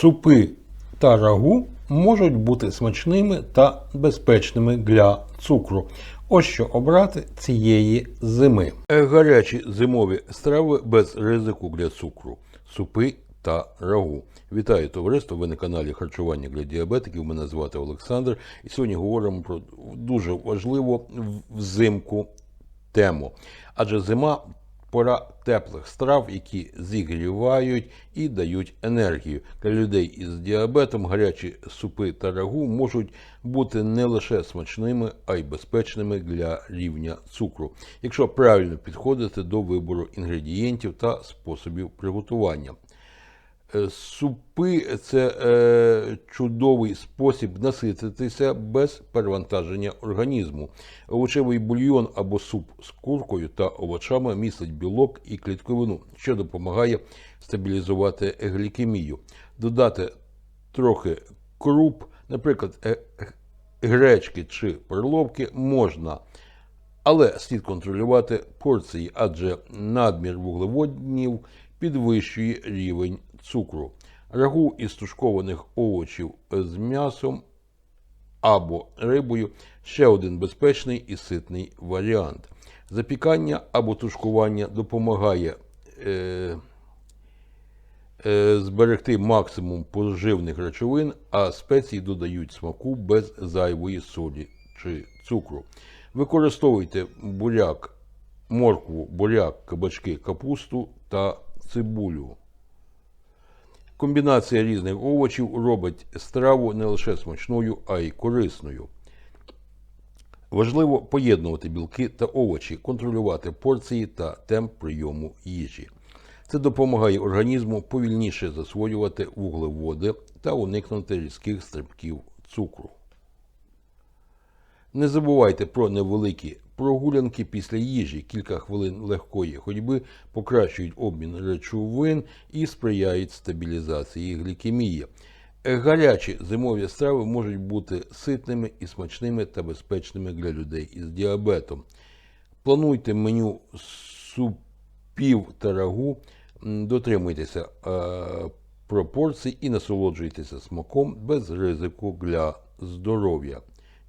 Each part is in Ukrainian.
Супи та рагу можуть бути смачними та безпечними для цукру. Ось що обрати цієї зими. Е, Гарячі зимові страви без ризику для цукру. Супи та рагу. Вітаю товариство! Ви на каналі Харчування для діабетиків. Мене звати Олександр. І сьогодні говоримо про дуже важливу взимку тему. Адже зима пора теплих страв, які зігрівають і дають енергію. Для людей із діабетом гарячі супи та рагу можуть бути не лише смачними, а й безпечними для рівня цукру, якщо правильно підходити до вибору інгредієнтів та способів приготування. Е, Супи це е, чудовий спосіб насититися без перевантаження організму. Овочевий бульйон або суп з куркою та овочами містить білок і клітковину, що допомагає стабілізувати глікемію. Додати трохи круп, наприклад, е, гречки чи перловки можна. Але слід контролювати порції, адже надмір вуглеводнів підвищує рівень цукру. Рагу із тушкованих овочів з м'ясом або рибою ще один безпечний і ситний варіант. Запікання або тушкування допомагає е, е, зберегти максимум поживних речовин, а спеції додають смаку без зайвої солі чи цукру. Використовуйте буряк, моркву, буряк, кабачки, капусту та цибулю. Комбінація різних овочів робить страву не лише смачною, а й корисною. Важливо поєднувати білки та овочі, контролювати порції та темп прийому їжі. Це допомагає організму повільніше засвоювати вуглеводи та уникнути різких стрибків цукру. Не забувайте про невеликі прогулянки після їжі. Кілька хвилин легкої ходьби покращують обмін речовин і сприяють стабілізації глікемії. Гарячі зимові страви можуть бути ситними і смачними та безпечними для людей із діабетом. Плануйте меню супів та рагу, дотримуйтеся е, пропорцій і насолоджуйтеся смаком без ризику для здоров'я.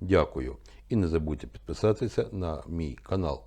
Дякую. І не забудьте підписатися на мій канал.